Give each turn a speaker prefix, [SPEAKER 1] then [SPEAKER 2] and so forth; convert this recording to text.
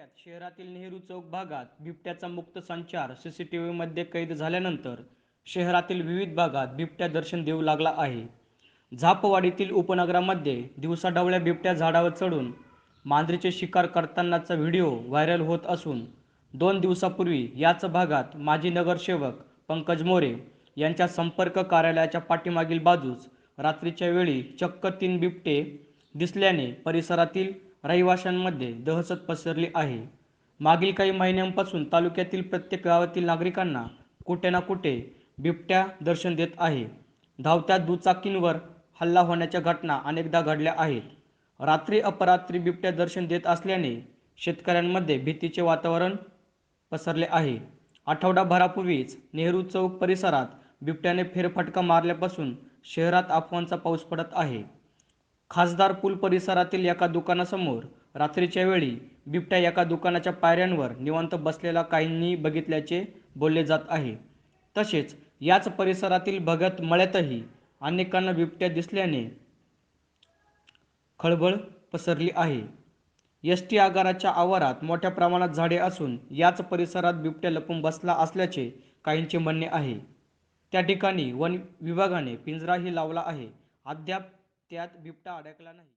[SPEAKER 1] आठवड्यात शहरातील नेहरू चौक भागात बिबट्याचा मुक्त संचार सीसीटीव्हीमध्ये कैद झाल्यानंतर शहरातील विविध भागात बिबट्या दर्शन देऊ लागला आहे. झापवाडीतील उपनगरामध्ये दिवसाढवळ्या बिबट्या झाडावर चढून मांजरीचे शिकार करतानाचा व्हिडिओ व्हायरल होत असून दोन दिवसापूर्वी याच भागात माजी नगरसेवक पंकज मोरे यांच्या संपर्क कार्यालयाच्या पाठीमागील बाजूस रात्रीच्या वेळी चक्क तीन बिबटे दिसल्याने परिसरातील रहिवाशांमध्ये दहशत पसरली आहे. मागील काही महिन्यांपासून तालुक्यातील प्रत्येक गावातील नागरिकांना कुठे ना कुठे बिबट्या दर्शन देत आहे. धावत्या दुचाकींवर हल्ला होण्याच्या घटना अनेकदा घडल्या आहेत. रात्री अपरात्री बिबट्या दर्शन देत असल्याने शेतकऱ्यांमध्ये भीतीचे वातावरण पसरले आहे. आठवडाभरापूर्वीच नेहरू चौक परिसरात बिबट्याने फेरफटका मारल्यापासून शहरात अफवांचा पाऊस पडत आहे. खासदार पूल परिसरातील एका दुकानासमोर रात्रीच्या वेळी बिबट्या एका दुकानाच्या पायऱ्यांवर निवांत बसलेला काहींनी बघितल्याचे बोलले जात आहे. तसेच याच परिसरातील भगत मळ्यातही अनेकांना बिबट्या दिसल्याने खळबळ पसरली आहे. एस टी आगाराच्या आवारात मोठ्या प्रमाणात झाडे असून याच परिसरात बिबट्या लपून बसला असल्याचे काहींचे म्हणणे आहे. त्या ठिकाणी वन विभागाने पिंजराही लावला आहे. अद्याप त्यात बिबटा अडकला नाही.